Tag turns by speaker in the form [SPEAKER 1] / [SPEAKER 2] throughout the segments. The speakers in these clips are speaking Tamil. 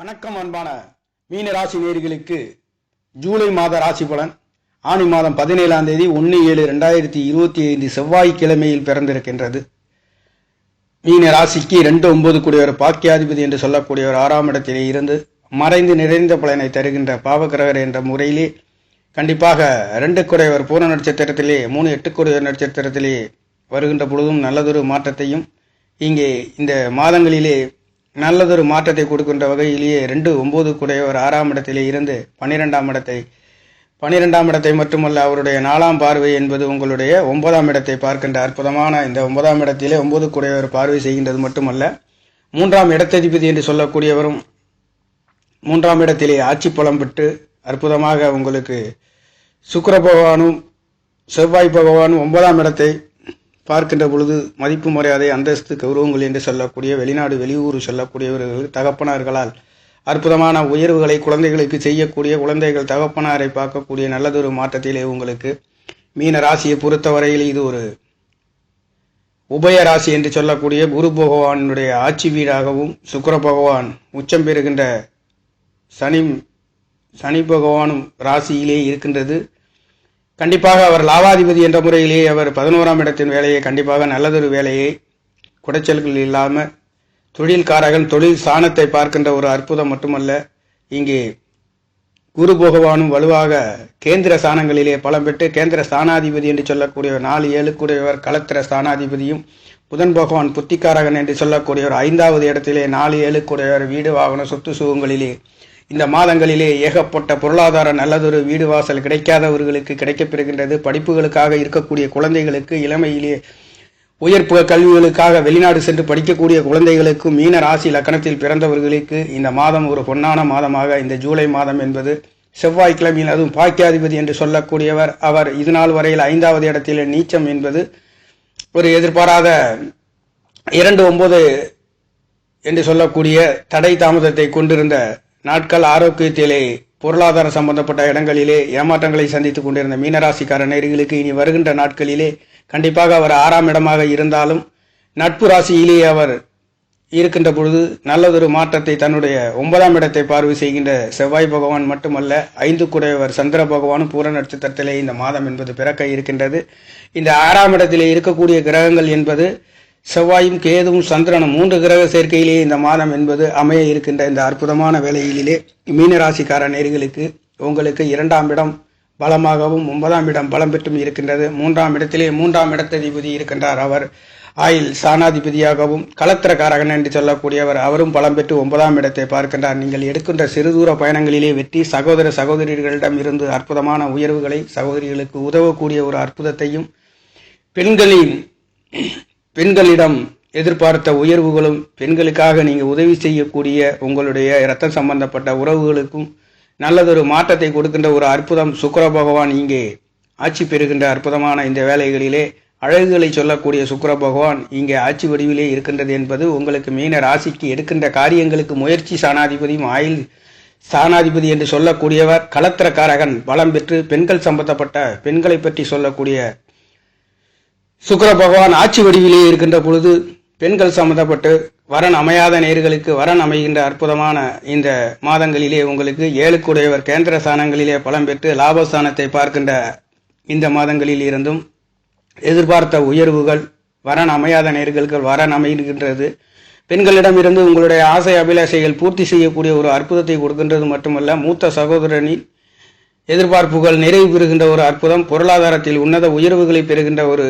[SPEAKER 1] வணக்கம் அன்பான மீன ராசி நேர்களுக்கு ஜூலை மாத ராசி பலன். ஆணி மாதம் பதினேழாம் தேதி ஒன்று ஏழு ரெண்டாயிரத்தி இருபத்தி ஐந்து செவ்வாய்க்கிழமையில் பிறந்திருக்கின்றது. மீன ராசிக்கு ரெண்டு ஒன்பது கூடியவர் பாக்கியாதிபதி என்று சொல்லக்கூடியவர் ஆறாம் இடத்திலே இருந்து மறைந்து நிறைந்த பலனை தருகின்ற பாவகிரகர் என்ற முறையிலே கண்டிப்பாக ரெண்டு குடையவர் பூர்ண நட்சத்திரத்திலே மூணு எட்டு குறைவர் நட்சத்திரத்திலே வருகின்ற பொழுதும் நல்லதொரு மாற்றத்தையும் இங்கே இந்த மாதங்களிலே நல்லதொரு மாற்றத்தை கொடுக்கின்ற வகையிலேயே ரெண்டு ஒம்பது குடையவர் ஆறாம் இடத்திலே இருந்து பன்னிரெண்டாம் இடத்தை பன்னிரெண்டாம் இடத்தை மட்டுமல்ல அவருடைய நாலாம் பார்வை என்பது உங்களுடைய ஒன்பதாம் இடத்தை பார்க்கின்ற அற்புதமான இந்த ஒன்பதாம் இடத்திலே ஒன்பது குடையவர் பார்வை செய்கின்றது மட்டுமல்ல மூன்றாம் இடத்ததிபதி என்று சொல்லக்கூடியவரும் மூன்றாம் இடத்திலே ஆட்சி பலம் பெற்று அற்புதமாக உங்களுக்கு சுக்கர பகவானும் செவ்வாய் பகவானும் ஒன்பதாம் இடத்தை பார்க்கின்ற பொழுது மதிப்பு மரியாதை அந்தஸ்து கௌரவங்கள் என்று சொல்லக்கூடிய வெளிநாடு வெளியூர் சொல்லக்கூடியவர்கள் தகப்பனார்களால் அற்புதமான உயர்வுகளை குழந்தைகளுக்கு செய்யக்கூடிய குழந்தைகள் தகப்பனாரை பார்க்கக்கூடிய நல்லதொரு மாற்றத்திலே உங்களுக்கு மீன ராசியை பொறுத்தவரையில் இது ஒரு உபய ராசி என்று சொல்லக்கூடிய குரு பகவானுடைய ஆட்சி வீடாகவும் சுக்கர பகவான் உச்சம் பெறுகின்ற சனி சனி பகவானும் ராசியிலே இருக்கின்றது. கண்டிப்பாக அவர் லாவாதிபதி என்ற முறையிலேயே அவர் பதினோராம் இடத்தின் வேலையை கண்டிப்பாக நல்லதொரு வேலையை குடைச்சல்கள் இல்லாமல் தொழில்காரகன் தொழில் சாணத்தை பார்க்கின்ற ஒரு அற்புதம் மட்டுமல்ல இங்கே குரு பகவானும் வலுவாக கேந்திர ஸ்தானங்களிலே பலம் பெற்று கேந்திர ஸ்தானாதிபதி என்று சொல்லக்கூடிய நாலு ஏழு கூடியவர் களத்திர ஸ்தானாதிபதியும் புதன் பகவான் புத்திக்காரகன் என்று சொல்லக்கூடியவர் ஐந்தாவது இடத்திலே நாலு ஏழு கூடியவர் வீடு வாகன சொத்து சுகங்களிலே இந்த மாதங்களிலே ஏகப்பட்ட பொருளாதார நல்லதொரு வீடு வாசல் கிடைக்காதவர்களுக்கு கிடைக்கப்பெறுகின்றது. படிப்புகளுக்காக இருக்கக்கூடிய குழந்தைகளுக்கு இளமையிலே உயர்ப்பு கல்விகளுக்காக வெளிநாடு சென்று படிக்கக்கூடிய குழந்தைகளுக்கு மீன ராசி லக்கணத்தில் பிறந்தவர்களுக்கு இந்த மாதம் ஒரு பொன்னான மாதமாக. இந்த ஜூலை மாதம் என்பது செவ்வாய்க்கிழமையில் அதுவும் பாக்கியாதிபதி என்று சொல்லக்கூடியவர். அவர் இது நாள் வரையில் ஐந்தாவது இடத்தில் நீச்சம் என்பது ஒரு எதிர்பாராத இரண்டு ஒன்பது என்று சொல்லக்கூடிய தடை தாமதத்தை கொண்டிருந்த நாட்கள் ஆரோக்கியத்திலே பொருளாதார சம்பந்தப்பட்ட இடங்களிலே ஏமாற்றங்களை சந்தித்துக் கொண்டிருந்த மீனராசிக்கார நேர்களுக்கு இனி வருகின்ற நாட்களிலே கண்டிப்பாக அவர் ஆறாம் இடமாக இருந்தாலும் நட்பு ராசியிலே அவர் இருக்கின்ற பொழுது நல்லதொரு மாற்றத்தை தன்னுடைய ஒன்பதாம் இடத்தை பார்வை செய்கின்ற செவ்வாய் பகவான் மட்டுமல்ல ஐந்து குடையவர் சந்திர பகவானும் பூர நட்சத்திரத்திலே இந்த மாதம் என்பது பிறக்க இருக்கின்றது. இந்த ஆறாம் இடத்திலே இருக்கக்கூடிய கிரகங்கள் என்பது செவ்வாயும் கேதுவும் சந்திரனும் மூன்று கிரக சேர்க்கையிலே இந்த மாதம் என்பது அமைய இருக்கின்ற இந்த அற்புதமான வேலையிலே மீனராசிக்கார நேர்களுக்கு உங்களுக்கு இரண்டாம் இடம் பலமாகவும் ஒன்பதாம் இடம் பலம் பெற்றும் இருக்கின்றது. மூன்றாம் இடத்திலே மூன்றாம் இடத்ததிபதி இருக்கின்றார் அவர். ஆயில் சாணாதிபதியாகவும் களத்திரக்காரகன் என்று சொல்லக்கூடியவர் அவரும் பலம் பெற்று ஒன்பதாம் இடத்தை பார்க்கின்றார். நீங்கள் எடுக்கின்ற சிறு தூர பயணங்களிலே வெற்றி சகோதர சகோதரிகளிடம் இருந்து அற்புதமான உயர்வுகளை சகோதரிகளுக்கு உதவக்கூடிய ஒரு அற்புதத்தையும் பெண்களின் பெண்களிடம் எதிர்பார்த்த உயர்வுகளும் பெண்களுக்காக நீங்கள் உதவி செய்யக்கூடிய உங்களுடைய இரத்தம் சம்பந்தப்பட்ட உறவுகளுக்கும் நல்லதொரு மாற்றத்தை கொடுக்கின்ற ஒரு அற்புதம் சுக்கர பகவான் இங்கே ஆட்சி பெறுகின்ற அற்புதமான இந்த வேலைகளிலே அழகுகளை சொல்லக்கூடிய சுக்கர பகவான் இங்கே ஆட்சி வடிவிலே இருக்கின்றது என்பது உங்களுக்கு மீன ராசிக்கு எடுக்கின்ற காரியங்களுக்கு முயற்சி சாணாதிபதியும் ஆயில் சாணாதிபதி என்று சொல்லக்கூடியவர் களத்திரக்காரகன் பலம் பெற்று பெண்கள் சம்பந்தப்பட்ட பெண்களை பற்றி சொல்லக்கூடிய சுக்கர பகவான் ஆட்சி வடிவிலே இருக்கின்ற பொழுது பெண்கள் சம்பந்தப்பட்டு வரன் அமையாத நேர்களுக்கு வரன் அமைகின்ற அற்புதமான இந்த மாதங்களிலே உங்களுக்கு ஏழுக்குடையவர் கேந்திர ஸ்தானங்களிலே பலம் பெற்று லாபஸ்தானத்தை பார்க்கின்ற இந்த மாதங்களில் இருந்தும் எதிர்பார்த்த உயர்வுகள் வரன் அமையாத நேர்களுக்கு வரன் அமைகின்றது. பெண்களிடமிருந்து உங்களுடைய ஆசை அபிலாஷைகள் பூர்த்தி செய்யக்கூடிய ஒரு அற்புதத்தை கொடுக்கின்றது மட்டுமல்ல மூத்த சகோதரனின் எதிர்பார்ப்புகள் நிறைவு பெறுகின்ற ஒரு அற்புதம் பொருளாதாரத்தில் உன்னத உயர்வுகளை பெறுகின்ற ஒரு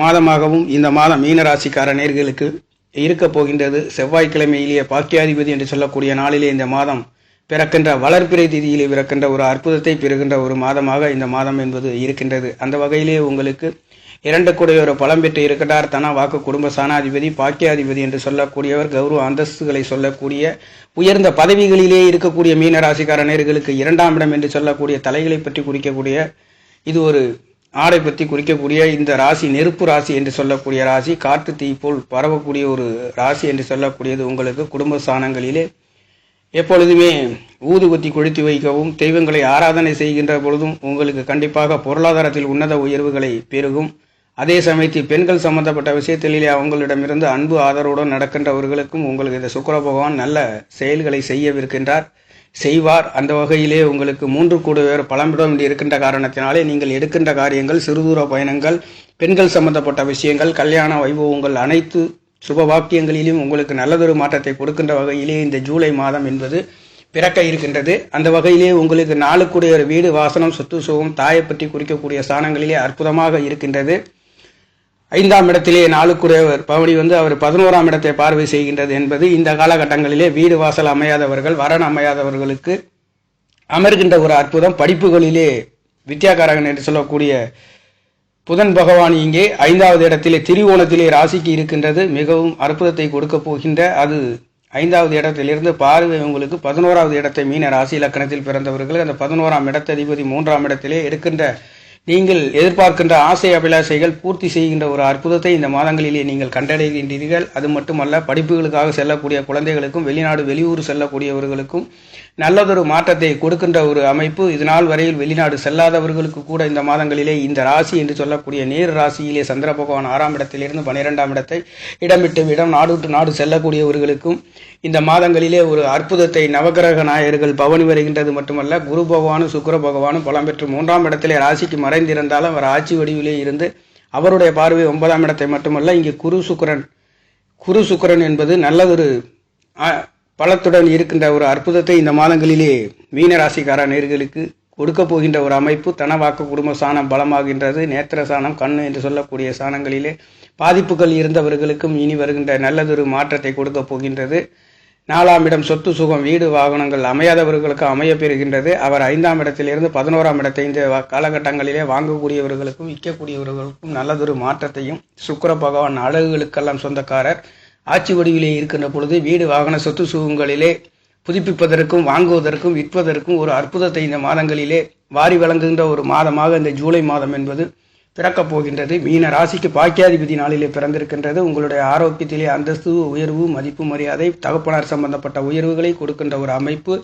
[SPEAKER 1] மாதமாகவும் இந்த மாதம் மீனராசிக்கார நேர்களுக்கு இருக்க போகின்றது. செவ்வாய்க்கிழமையிலேயே பாக்கியாதிபதி என்று சொல்லக்கூடிய நாளிலே இந்த மாதம் பிறக்கின்ற வளர்ப்பிறை திதியிலே பிறக்கின்ற ஒரு அற்புதத்தை பெறுகின்ற ஒரு மாதமாக இந்த மாதம் என்பது இருக்கின்றது. அந்த வகையிலே உங்களுக்கு இரண்டு கூடிய ஒரு பலம் பெற்று இருக்கின்றார். தன வாக்கு குடும்ப சாணாதிபதி பாக்கியாதிபதி என்று சொல்லக்கூடியவர் கௌரவ அந்தஸ்துகளை சொல்லக்கூடிய உயர்ந்த பதவிகளிலே இருக்கக்கூடிய மீனராசிக்கார நேர்களுக்கு இரண்டாம் இடம் என்று சொல்லக்கூடிய தலைகளை பற்றி குறிக்கக்கூடிய இது ஒரு ஆடை பற்றி குறிக்கக்கூடிய இந்த ராசி நெருப்பு ராசி என்று சொல்லக்கூடிய ராசி காற்று தீ போல் பரவக்கூடிய ஒரு ராசி என்று சொல்லக்கூடியது உங்களுக்கு குடும்ப ஸ்தானங்களிலே எப்பொழுதுமே ஊதுபத்தி கொளுத்தி வைக்கவும் தெய்வங்களை ஆராதனை செய்கின்ற பொழுதும் உங்களுக்கு கண்டிப்பாக பொருளாதாரத்தில் உன்னத உயர்வுகளை பெருகும். அதே சமயத்தில் பெண்கள் சம்பந்தப்பட்ட விஷயத்திலே அவங்களிடமிருந்து அன்பு ஆதரவுடன் நடக்கின்றவர்களுக்கும் உங்களுக்கு இந்த சுக்கர பகவான் நல்ல செயல்களை செய்யவிருக்கின்றார். செய்வார். அந்த வகையிலே உங்களுக்கு மூன்று கூட வேறு பலமிடம் இருக்கின்ற காரணத்தினாலே நீங்கள் எடுக்கின்ற காரியங்கள் சிறுதூர பயணங்கள் பெண்கள் சம்பந்தப்பட்ட விஷயங்கள் கல்யாண வைபவங்கள் அனைத்து சுப வாக்கியங்களிலும் உங்களுக்கு நல்லதொரு மாற்றத்தை கொடுக்கின்ற வகையிலே இந்த ஜூலை மாதம் என்பது பிறக்க இருக்கின்றது. அந்த வகையிலே உங்களுக்கு நாளுக்குடைய ஒரு வீடு வாசனம் சொத்து சுகம் தாயை பற்றி குறிக்கக்கூடிய ஸ்தானங்களிலே அற்புதமாக இருக்கின்றது. ஐந்தாம் இடத்திலே நாளுக்குரியவர் பவனி வந்து அவர் பதினோராம் இடத்தை பார்வை செய்கின்றது என்பது இந்த காலகட்டங்களிலே வீடு வாசல் அமையாதவர்கள் வரன் அமையாதவர்களுக்கு அமர்கின்ற ஒரு அற்புதம். படிப்புகளிலே வித்யாகாரகன் என்று சொல்லக்கூடிய புதன் பகவான் இங்கே ஐந்தாவது இடத்திலே திரிகோணத்திலே ராசிக்கு இருக்கின்றது. மிகவும் அற்புதத்தை கொடுக்க போகின்ற அது ஐந்தாவது இடத்திலிருந்து பார்வை உங்களுக்கு பதினோராவது இடத்தை மீன ராசி லக்கணத்தில் பிறந்தவர்கள். அந்த பதினோராம் இடத்ததிபதி மூன்றாம் இடத்திலே இருக்கின்ற நீங்கள் எதிர்பார்க்கின்ற ஆசை அபிலாஷைகள் பூர்த்தி செய்கின்ற ஒரு அற்புதத்தை இந்த மாதங்களிலே நீங்கள் கண்டடைகின்றீர்கள். அது மட்டுமல்ல படிப்புகளுக்காக செல்லக்கூடிய குழந்தைகளுக்கும் வெளிநாடு வெளியூர் செல்லக்கூடியவர்களுக்கும் நல்லதொரு மாற்றத்தை கொடுக்கின்ற ஒரு அமைப்பு இதனால் வரையில் வெளிநாடு செல்லாதவர்களுக்கு கூட இந்த மாதங்களிலே இந்த ராசி என்று சொல்லக்கூடிய நேர் ராசியிலே சந்திர பகவான் ஆறாம் இடத்திலிருந்து பனிரெண்டாம் இடத்தை இடமிட்டு இடம் நாடு விட்டு நாடு செல்லக்கூடியவர்களுக்கும் இந்த மாதங்களிலே ஒரு அற்புதத்தை நவகிரக நாயர்கள் பவனி வருகின்றது மட்டுமல்ல குரு பகவானும் சுக்கர பகவானும் பலம் பெற்று மூன்றாம் இடத்திலே ராசிக்கு மறைந்திருந்தாலும் அவர் ஆட்சி வடிவிலே இருந்து அவருடைய பார்வை ஒன்பதாம் இடத்தை மட்டுமல்ல இங்கே குரு சுக்கரன் குரு சுக்கரன் என்பது நல்லதொரு பலத்துடன் இருக்கின்ற ஒரு அற்புதத்தை இந்த மாதங்களிலே மீனராசிக்கார நேர்களுக்கு கொடுக்க போகின்ற ஒரு அமைப்பு தனவாக்கு குடும்ப சாணம் பலமாகின்றது. நேத்திர சாணம் கண்ணு என்று சொல்லக்கூடிய சாணங்களிலே பாதிப்புகள் இருந்தவர்களுக்கும் இனி வருகின்ற நல்லதொரு மாற்றத்தை கொடுக்க போகின்றது. நாலாம் இடம் சொத்து சுகம் வீடு வாகனங்கள் அமையாதவர்களுக்கு அமைய பெறுகின்றது. அவர் ஐந்தாம் இடத்திலிருந்து பதினோராம் இடத்தை இந்த காலகட்டங்களிலே வாங்கக்கூடியவர்களுக்கும் விற்கக்கூடியவர்களுக்கும் நல்லதொரு மாற்றத்தையும் சுக்கர பகவான் அழகுகளுக்கெல்லாம் சொந்தக்காரர். ஆட்சி வடிவிலே இருக்கின்ற பொழுது வீடு வாகன சொத்து சுகங்களிலே புதுப்பிப்பதற்கும் வாங்குவதற்கும் விற்பதற்கும் ஒரு அற்புதத்தை இந்த மாதங்களிலே வாரி வழங்குகின்ற ஒரு மாதமாக இந்த ஜூலை மாதம் என்பது பிறக்கப் போகின்றது. மீன ராசிக்கு பாக்கியாதிபதி நாளிலே பிறந்திருக்கின்றது. உங்களுடைய ஆரோக்கியத்திலே அந்தஸ்து உயர்வு மதிப்பு மரியாதை தகப்பனார் சம்பந்தப்பட்ட உயர்வுகளை கொடுக்கின்ற ஒரு அமைப்பு.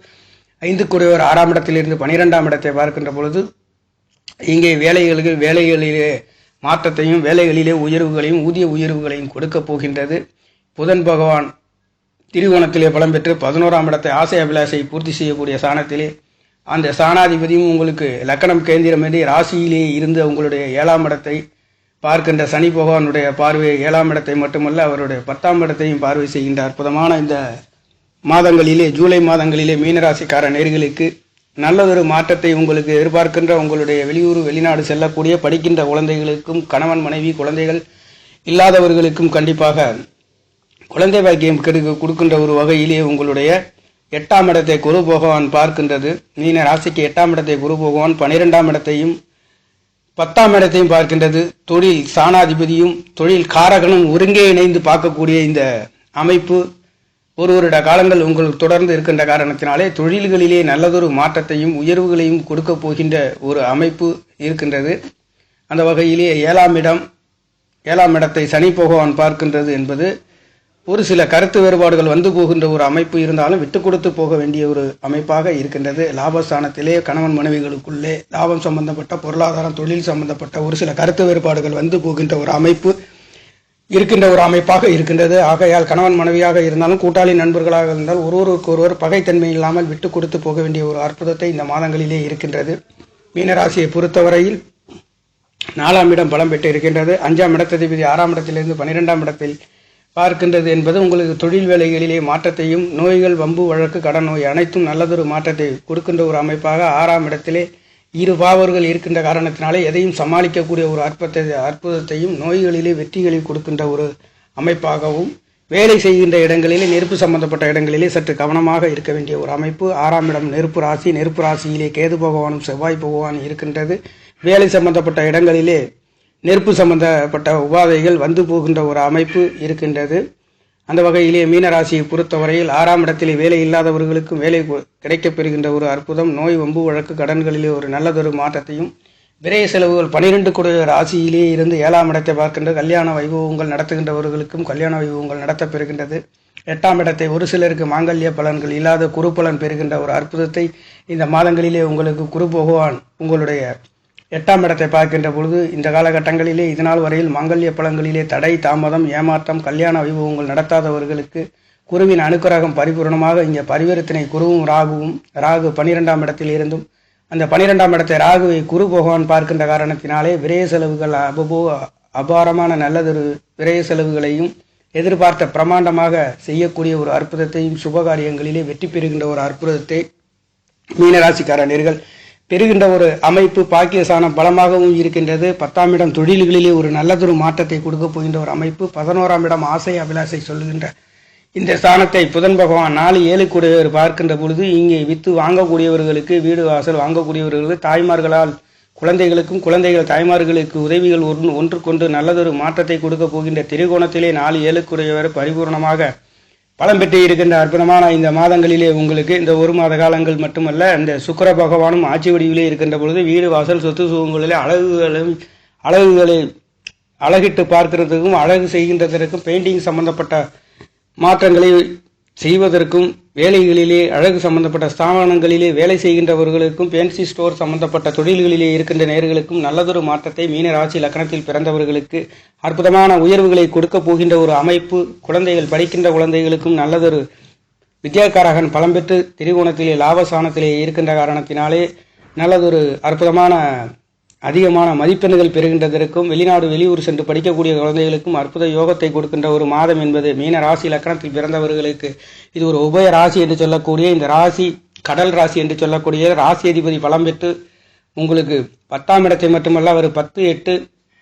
[SPEAKER 1] ஐந்து குறைவர் ஆறாம் இடத்திலிருந்து பனிரெண்டாம் இடத்தை பார்க்கின்ற பொழுது இங்கே வேலைகளுக்கு வேலைகளிலே மாற்றத்தையும் வேலைகளிலே உயர்வுகளையும் ஊதிய உயர்வுகளையும் கொடுக்க போகின்றது. புதன் பகவான் திரிகோணத்திலே பலம் பெற்று பதினோராம் இடத்தை ஆசை அபிலாஷை பூர்த்தி செய்யக்கூடிய சாணத்திலே அந்த சாணாதிபதியும் உங்களுக்கு லக்கணம் கேந்திரமேறி ராசியிலே இருந்து உங்களுடைய ஏழாம் இடத்தை பார்க்கின்ற சனி பகவானுடைய பார்வை ஏழாம் இடத்தை மட்டுமல்ல அவருடைய பத்தாம் இடத்தையும் பார்வை செய்கின்ற அற்புதமான இந்த மாதங்களிலே ஜூலை மாதங்களிலே மீனராசிக்கார நேர்களுக்கு நல்லதொரு மாற்றத்தை உங்களுக்கு எதிர்பார்க்கின்ற உங்களுடைய வெளியூர் வெளிநாடு செல்லக்கூடிய படிக்கின்ற குழந்தைகளுக்கும் கணவன் மனைவி குழந்தைகள் இல்லாதவர்களுக்கும் கண்டிப்பாக குழந்தை பாக்கியம் கெடுக்க கொடுக்கின்ற ஒரு வகையிலே உங்களுடைய எட்டாம் இடத்தை குரு பகவான் பார்க்கின்றது. மீன ராசிக்கு எட்டாம் இடத்தை குரு பகவான் பனிரெண்டாம் இடத்தையும் பத்தாம் இடத்தையும் பார்க்கின்றது. தொழில் சாணாதிபதியும் தொழில் காரகனும் ஒருங்கே இணைந்து பார்க்கக்கூடிய இந்த அமைப்பு ஒரு வருட காலங்கள் உங்களுக்கு தொடர்ந்து இருக்கின்ற காரணத்தினாலே தொழில்களிலே நல்லதொரு மாற்றத்தையும் உயர்வுகளையும் கொடுக்க போகின்ற ஒரு அமைப்பு இருக்கின்றது. அந்த வகையிலே ஏழாம் இடம் ஏழாம் இடத்தை சனி பகவான் பார்க்கின்றது என்பது ஒரு சில கருத்து வேறுபாடுகள் வந்து போகின்ற ஒரு அமைப்பு இருந்தாலும் விட்டு கொடுத்து போக வேண்டிய ஒரு அமைப்பாக இருக்கின்றது. லாபஸ்தானத்திலே கணவன் மனைவிகளுக்குள்ளே லாபம் சம்பந்தப்பட்ட பொருளாதாரம் தொழில் சம்பந்தப்பட்ட ஒரு சில கருத்து வேறுபாடுகள் வந்து போகின்ற ஒரு அமைப்பு இருக்கின்ற ஒரு அமைப்பாக இருக்கின்றது. ஆகையால் கணவன் மனைவியாக இருந்தாலும் கூட்டாளி நண்பர்களாக இருந்தால் ஒருவருக்கு ஒருவர் பகைத்தன்மை இல்லாமல் விட்டு கொடுத்து போக வேண்டிய ஒரு அற்புதத்தை இந்த மாதங்களிலே இருக்கின்றது. மீனராசியை பொறுத்தவரையில் நாலாம் இடம் பலம் பெற்று இருக்கின்றது அஞ்சாம் இடத்ததிபதி ஆறாம் இடத்திலிருந்து பன்னிரெண்டாம் இடத்தில் பார்க்கின்றது என்பது உங்களுக்கு தொழில் வேலைகளிலே மாற்றத்தையும் நோய்கள் வம்பு வழக்கு கடன் நோய் அனைத்தும் நல்லதொரு மாற்றத்தை கொடுக்கின்ற ஒரு அமைப்பாக ஆறாம் இடத்திலே இரு பாவர்கள் இருக்கின்ற காரணத்தினாலே எதையும் சமாளிக்கக்கூடிய ஒரு அற்பத்தை அற்புதத்தையும் நோய்களிலே வெற்றிகளை கொடுக்கின்ற ஒரு அமைப்பாகவும் வேலை செய்கின்ற இடங்களிலே நெருப்பு சம்பந்தப்பட்ட இடங்களிலே சற்று கவனமாக இருக்க வேண்டிய ஒரு அமைப்பு. ஆறாம் இடம் நெருப்பு ராசி. நெருப்பு ராசியிலே கேது பகவானும் செவ்வாய் பகவான் இருக்கின்றது. வேலை சம்பந்தப்பட்ட இடங்களிலே நெருப்பு சம்பந்தப்பட்ட உபாதைகள் வந்து போகின்ற ஒரு அமைப்பு இருக்கின்றது. அந்த வகையிலே மீனராசியை பொறுத்தவரையில் ஆறாம் இடத்திலே வேலை இல்லாதவர்களுக்கும் வேலை கிடைக்கப்பெறுகின்ற கிடைக்கப் பெறுகின்ற ஒரு அற்புதம். நோய் வம்பு வழக்கு கடன்களிலே ஒரு நல்லதொரு மாற்றத்தையும் விரைய செலவுகள் பனிரெண்டு கூடிய ராசியிலே இருந்து ஏழாம் இடத்தை பார்க்கின்ற கல்யாண வைபவங்கள் நடத்துகின்றவர்களுக்கும் கல்யாண வைபவங்கள் நடத்தப்பெறுகின்றது எட்டாம் இடத்தை ஒரு சிலருக்கு மாங்கல்ய பலன்கள் இல்லாத குரு பலன் பெறுகின்ற ஒரு அற்புதத்தை இந்த மாதங்களிலே உங்களுக்கு குரு பகவான் உங்களுடைய எட்டாம் இடத்தை பார்க்கின்ற பொழுது இந்த காலகட்டங்களிலே இதனால் வரையில் மாங்கல்ய பழங்களிலே தடை தாமதம் ஏமாற்றம் கல்யாண வைபவங்கள் நடத்தாதவர்களுக்கு குருவின் அனுக்கிரகம் பரிபூர்ணமாக இங்கே பரிவர்த்தனை குருவும் ராகுவும் ராகு பனிரெண்டாம் இடத்தில் இருந்தும் அந்த பனிரெண்டாம் இடத்தை ராகுவை குரு பகவான் பார்க்கின்ற காரணத்தினாலே விரய செலவுகள் அபபோ அபாரமான நல்லதொரு விரய செலவுகளையும் எதிர்பார்த்த பிரமாண்டமாக செய்யக்கூடிய ஒரு அற்புதத்தையும் சுபகாரியங்களிலே வெற்றி பெறுகின்ற ஒரு அற்புதத்தை மீனராசிக்காரர்கள் பெறுகின்ற ஒரு அமைப்பு பாக்கியசானம் பலமாகவும் இருக்கின்றது. பத்தாம் இடம் தொழில்களிலே ஒரு நல்லதொரு மாற்றத்தை கொடுக்க போகின்ற ஒரு அமைப்பு. பதினோராம் இடம் ஆசை அபிலாசை சொல்லுகின்ற இந்த ஸ்தானத்தை புதன் பகவான் நாலு ஏழு கூடியவர் பார்க்கின்ற பொழுது இங்கே வித்து வாங்கக்கூடியவர்களுக்கு வீடு வாசல் வாங்கக்கூடியவர்களுக்கு தாய்மார்களால் குழந்தைகளுக்கும் குழந்தைகள் தாய்மார்களுக்கு உதவிகள் ஒன்று ஒன்றுக்கொண்டு நல்லதொரு மாற்றத்தை கொடுக்க போகின்ற திரிகோணத்திலே நாலு ஏழுக்குடையவர் பரிபூர்ணமாக பலம் பெற்று இருக்கின்ற அற்புதமான இந்த மாதங்களிலே உங்களுக்கு இந்த ஒரு மாத காலங்கள் மட்டுமல்ல இந்த சுக்கிர பகவானும் ஆட்சி வடிவிலே இருக்கின்ற பொழுது வீடு வாசல் சொத்து சுகங்களிலே அழகுகளும் அழகுகளை அழகிட்டு பார்க்கிறதுக்கும் அழகு செய்கின்றதற்கும் பெயிண்டிங் சம்பந்தப்பட்ட மாற்றங்களை செய்வதற்கும் வேலைகளிலே அழகு சம்பந்தப்பட்ட ஸ்தாபனங்களிலே வேலை செய்கின்றவர்களுக்கும் பேன்சி ஸ்டோர் சம்பந்தப்பட்ட தொழில்களிலே இருக்கின்ற நேர்களுக்கும் நல்லதொரு மாற்றத்தை மீன ராசி லக்கணத்தில் பிறந்தவர்களுக்கு அற்புதமான உயர்வுகளை கொடுக்க போகின்ற ஒரு அமைப்பு. குழந்தைகள் படிக்கின்ற குழந்தைகளுக்கும் நல்லதொரு வித்யாகாரகன் பலம் பெற்று திரிகோணத்திலே லாபஸ்தானத்திலே இருக்கின்ற காரணத்தினாலே நல்லதொரு அற்புதமான அதிகமான மதிப்பெண்கள் பெறுகின்றதற்கும் வெளிநாடு வெளியூர் சென்று படிக்கக்கூடிய குழந்தைகளுக்கும் அற்புத யோகத்தை கொடுக்கின்ற ஒரு மாதம் என்பது மீன ராசி லக்கணத்தில் பிறந்தவர்களுக்கு இது ஒரு உபய ராசி என்று சொல்லக்கூடிய இந்த ராசி கடல் ராசி என்று சொல்லக்கூடிய ராசி அதிபதி பலம் பெற்று உங்களுக்கு பத்தாம் இடத்தை மட்டுமல்ல ஒரு பத்து எட்டு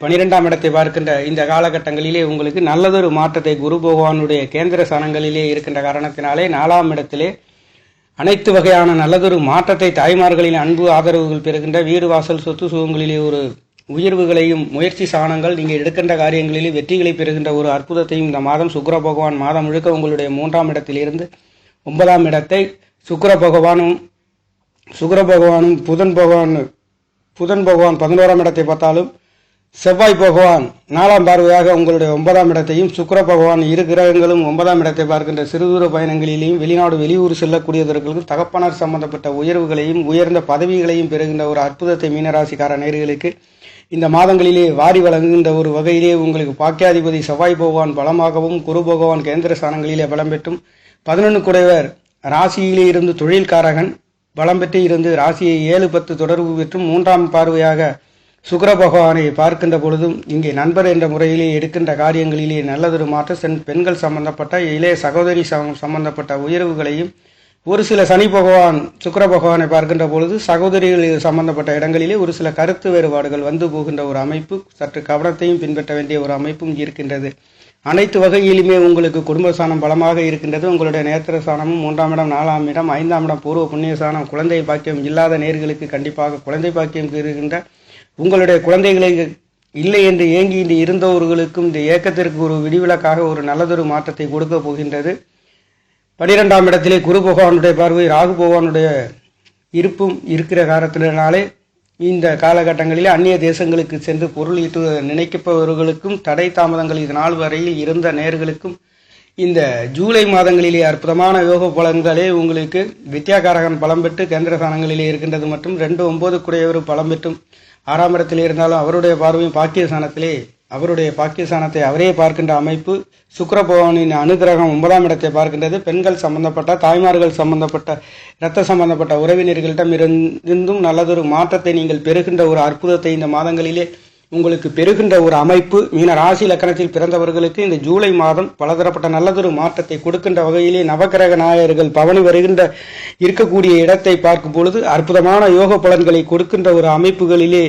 [SPEAKER 1] பனிரெண்டாம் இடத்தை பார்க்கின்ற இந்த காலகட்டங்களிலே உங்களுக்கு நல்லதொரு மாற்றத்தை குரு பகவானுடைய கேந்திர சனங்களிலே இருக்கின்ற காரணத்தினாலே நாலாம் இடத்திலே அனைத்து வகையான நல்லதொரு மாற்றத்தை தாய்மார்களின் அன்பு ஆதரவுகள் பெறுகின்ற வீடு வாசல் சொத்து சுகங்களிலே ஒரு உயர்வுகளையும் முயற்சி சாணங்கள் நீங்கள் எடுக்கின்ற காரியங்களிலே வெற்றிகளை பெறுகின்ற ஒரு அற்புதத்தையும் இந்த மாதம் சுக்கர பகவான் மாதம் முழுக்க உங்களுடைய மூன்றாம் இடத்திலிருந்து ஒன்பதாம் இடத்தை சுக்கர பகவானும் சுக்கர பகவானும் புதன் பகவான் புதன் பகவான் பதினோராம் இடத்தை பார்த்தாலும் செவ்வாய் பகவான் நாலாம் பார்வையாக உங்களுடைய ஒன்பதாம் இடத்தையும் சுக்கிர பகவான் இரு கிரகங்களும் ஒன்பதாம் இடத்தை பார்க்கின்ற சிறுதூர பயணங்களிலேயும் வெளிநாடு வெளியூர் செல்லக்கூடியவர்களுக்கும் தகப்பனார் சம்பந்தப்பட்ட உயர்வுகளையும் உயர்ந்த பதவிகளையும் பெறுகின்ற ஒரு அற்புதத்தை மீனராசிக்கார நேர்களுக்கு இந்த மாதங்களிலே வாரி வழங்குகின்ற ஒரு வகையிலே உங்களுக்கு பாக்கியாதிபதி செவ்வாய் பகவான் பலமாகவும் குரு பகவான் கேந்திர ஸ்தானங்களிலே பலம் பெற்றும் பதினொன்று குடைவர் ராசியிலே இருந்து தொழில்காரகன் பலம் பெற்று இருந்து ராசியை ஏழு பத்து தொடர்பு பெற்றும் மூன்றாம் பார்வையாக சுக்கர பகவானை பார்க்கின்ற பொழுதும் இங்கே நண்பர் என்ற முறையிலே எடுக்கின்ற காரியங்களிலே நல்லதொரு மாற்ற சென் பெண்கள் சம்பந்தப்பட்ட இளைய சகோதரி சம்பந்தப்பட்ட உயர்வுகளையும் ஒரு சில சனி பகவான் சுக்கர பகவானை பார்க்கின்ற பொழுது சகோதரிகள் சம்பந்தப்பட்ட இடங்களிலே ஒரு சில கருத்து வேறுபாடுகள் வந்து போகின்ற ஒரு அமைப்பு சற்று கவனத்தையும் பின்பற்ற வேண்டிய ஒரு அமைப்பும் இருக்கின்றது. அனைத்து வகையிலுமே உங்களுக்கு குடும்ப சாணம் பலமாக இருக்கின்றது. உங்களுடைய நேத்திர சாணமும் மூன்றாம் இடம் நாலாம் இடம் ஐந்தாம் இடம் பூர்வ புண்ணிய சாணம் குழந்தை பாக்கியம் இல்லாத நேர்களுக்கு கண்டிப்பாக குழந்தை பாக்கியம் இருக்கின்ற உங்களுடைய குழந்தைகளை இல்லை என்று ஏங்கி இன்று இருந்தவர்களுக்கும் இந்த ஏக்கத்திற்கு ஒரு விடிவிலக்காக ஒரு நல்லதொரு மாற்றத்தை கொடுக்க போகின்றது. பனிரெண்டாம் இடத்திலே குரு பகவானுடைய பார்வை ராகு பகவானுடைய இருப்பும் இருக்கிற காரணத்தினாலே இந்த காலகட்டங்களில் அந்நிய தேசங்களுக்கு சென்று பொருள் ஈட்டு நினைக்கப்பவர்களுக்கும் தடை தாமதங்கள் இது நாள் வரையில் இருந்த நேர்களுக்கும் இந்த ஜூலை மாதங்களிலே அற்புதமான யோக பலன்களே உங்களுக்கு வித்யாகாரகன் பலம் பெற்று கேந்திரஸ்தானங்களிலே இருக்கின்றது மற்றும் ரெண்டு ஒன்பது குடையவர் பலம் பெற்றும் ஆறாம் இடத்தில் இருந்தாலும் அவருடைய பார்வையும் பாக்கியஸ்தானத்திலே அவருடைய பாக்கியஸ்தானத்தை அவரே பார்க்கின்ற அமைப்பு சுக்கிர பகவானின் அனுகிரகம் ஒன்பதாம் இடத்தை பார்க்கின்றது. பெண்கள் சம்பந்தப்பட்ட தாய்மார்கள் சம்பந்தப்பட்ட இரத்த சம்பந்தப்பட்ட உறவினர்களிடம் இருந்தும் நல்லதொரு மாற்றத்தை நீங்கள் பெறுகின்ற ஒரு அற்புதத்தை இந்த மாதங்களிலே உங்களுக்கு பெறுகின்ற ஒரு அமைப்பு மீன ராசி லக்கணத்தில் பிறந்தவர்களுக்கு இந்த ஜூலை மாதம் பலதரப்பட்ட நல்லதொரு மாற்றத்தை கொடுக்கின்ற வகையிலே நவக்கிரக நாயர்கள் பவனி வருகின்ற இருக்கக்கூடிய இடத்தை பார்க்கும் பொழுது அற்புதமான யோக பலன்களை கொடுக்கின்ற ஒரு அமைப்புகளிலே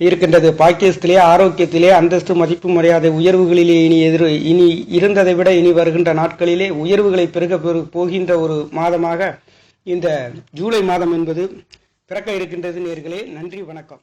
[SPEAKER 1] இருக்கின்றது. பாக்கியத்திலே ஆரோக்கியத்திலே அந்தஸ்து மதிப்பு மரியாதை உயர்வுகளிலே இனி எதிர் இனி இருந்ததை விட இனி வருகின்ற நாட்களிலே உயர்வுகளை பெருக போகின்ற ஒரு மாதமாக இந்த ஜூலை மாதம் என்பது பிறக்க இருக்கின்றது நேர்களே நன்றி வணக்கம்.